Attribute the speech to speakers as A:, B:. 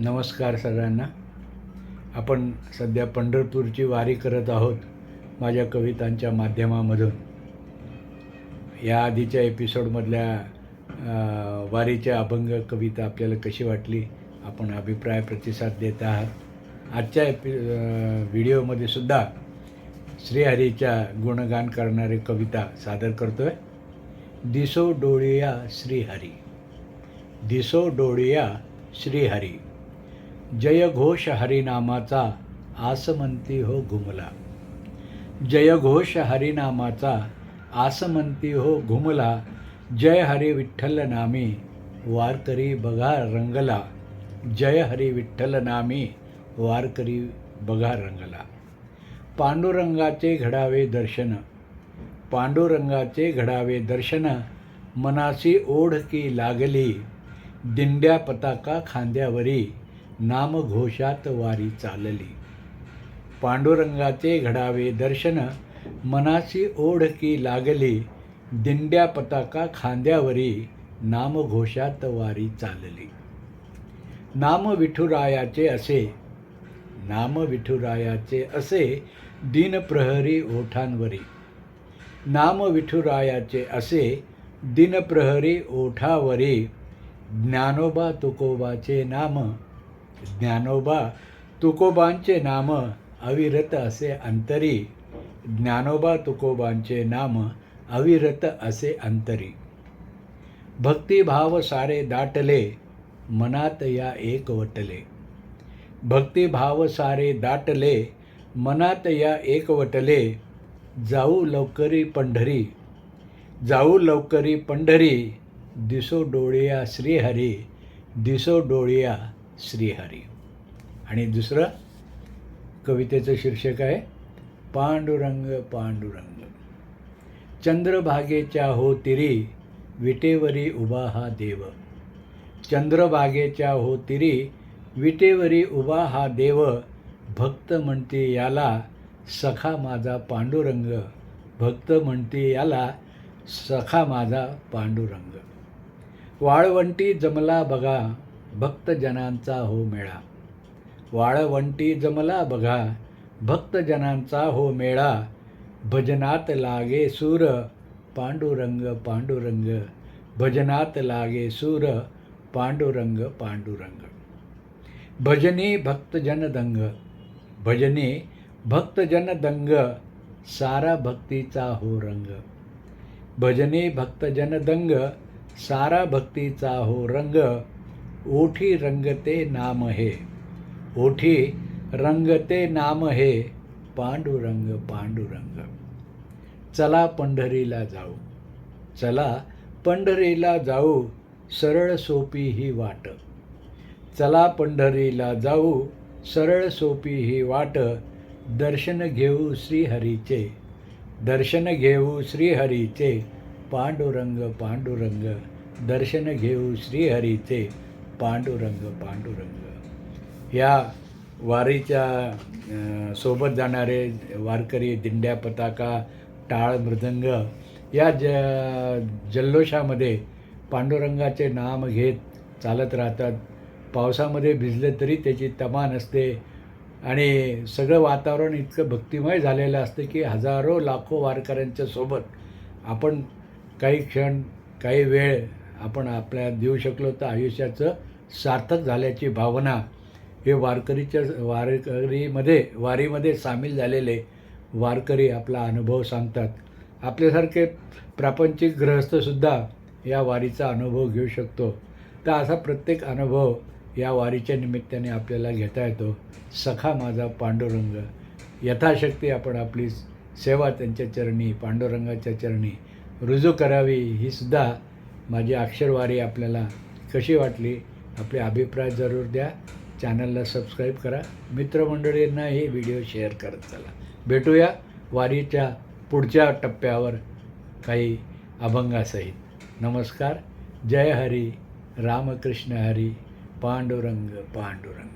A: नमस्कार सगळ्यांना. आपण सध्या पंढरपूरची वारी करत आहोत माझ्या कवितांच्या माध्यमामधून. या आधीच्या एपिसोडमधल्या वारीच्या अभंग कविता आपल्याला कशी वाटली आपण अभिप्राय प्रतिसाद देत आहात. आजच्या एपि व्हिडिओमध्ये सुद्धा श्रीहरीच्या गुणगान करणारी कविता सादर करतो आहे दिसो डोळिया श्रीहरी. दिसो डोळिया श्रीहरी. जयघोष हरिनामाचा आसमंती हो घुमला. जयघोष हरिनामाचा आसमंती हो घुमला. जय हरी विठ्ठल नामी वारकरी बघा रंगला. जय हरी विठ्ठल नामी वारकरी बघा रंगला. पांडुरंगाचे घडावे दर्शन. पांडुरंगाचे घडावे दर्शन. मनासी ओढ की लागली. दिंड्या पताका खांद्यावरी. नामघोषात वारी चालली. पांडुरंगाचे घडावे दर्शन मनाशी ओढ की लागली. दिंड्या पताका खांद्यावरी नामघोषात वारी चालली. नाम विठुरायाचे असे नाम विठुरायाचे असे दिनप्रहरी ओठांवरी. नाम विठुरायाचे असे दिनप्रहरी ओठावरी. ज्ञानोबा तुकोबाचे नाम ज्ञानोबा तुकोबांचे नाम अविरत असे अंतरी. ज्ञानोबा तुकोबांचे नाम अविरत असे अंतरी. भक्तिभाव सारे दाटले मनात या एक वटले. भक्तिभाव सारे दाटले मनात या एक वटले. जाऊ लवकरी पंढरी जाऊ लवकरी पंढरी. दिसो डोळिया श्रीहरी दिसो डोळिया श्रीहरी. आणि दुसरं कवितेचं शीर्षक आहे पांडुरंग पांडुरंग. चंद्रभागेच्या हो तिरी विटेवरी उभा हा देव. चंद्रभागेच्या हो तिरी विटेवरी उभा हा देव. भक्त म्हणते याला सखा माझा पांडुरंग. भक्त म्हणते याला सखा माझा पांडुरंग. वाळवंटी जमला बघा भक्तजनांचा हो मेळा. वाळवंटी जमला बघा भक्तजनांचा हो मेळा. भजनात लागे सूर पांडुरंग पांडुरंग. भजनात लागे सूर पांडुरंग पांडुरंग. भजनी भक्तजन दंग भजने भक्तजन दंग सारा भक्तीचा हो रंग. भजनी भक्तजन दंग सारा भक्तीचा हो रंग. ओठी रंगते नाम हे. ओठी रंगते नाम हे. पांडुरंग पांडुरंग. चला पंढरीला जाऊ. चला पंढरीला जाऊ. सरळ सोपी ही वाट. चला पंढरीला जाऊ. सरळ सोपी ही वाट. दर्शन घेऊ श्रीहरीचे. दर्शन घेऊ श्रीहरीचे. पांडुरंग पांडुरंग. दर्शन घेऊ श्रीहरीचे. पांडुरंग पांडुरंग. या वारीच्या सोबत जाणारे वारकरी दिंड्या पताका टाळ मृदंग या ज जल्लोषामध्ये पांडुरंगाचे नाम घेत चालत राहतात. पावसामध्ये भिजले तरी त्याची तमा नसते आणि सगळं वातावरण इतकं भक्तिमय झालेलं असतं की हजारो लाखो वारकऱ्यांच्या सोबत आपण काही क्षण काही वेळ आपण आपल्या देऊ शकलो तर आयुष्याचं सार्थक झाल्याची भावना हे वारकरीच्या वारकरीमध्ये वारीमध्ये सामील झालेले वारकरी आपला अनुभव सांगतात. आपल्यासारखे प्रापंचिक ग्रहस्थसुद्धा या वारीचा अनुभव घेऊ शकतो. तर असा प्रत्येक अनुभव या वारीच्या निमित्ताने आपल्याला घेता येतो. सखा माझा पांडुरंग. यथाशक्ती आपण आपली सेवा त्यांच्या चरणी पांडुरंगाच्या चरणी रुजू करावी ही सुद्धा माझी अक्षरवारी आपल्याला कशी वाटली? आपले अभिप्राय जरूर द्या. चॅनलला सबस्क्राईब करा. मित्रमंडळींना हे व्हिडिओ शेअर करत चला. भेटूया वारीच्या पुढच्या टप्प्यावर काही अभंगासहित. नमस्कार. जय हरी. रामकृष्ण हरी. पांडुरंग पांडुरंग.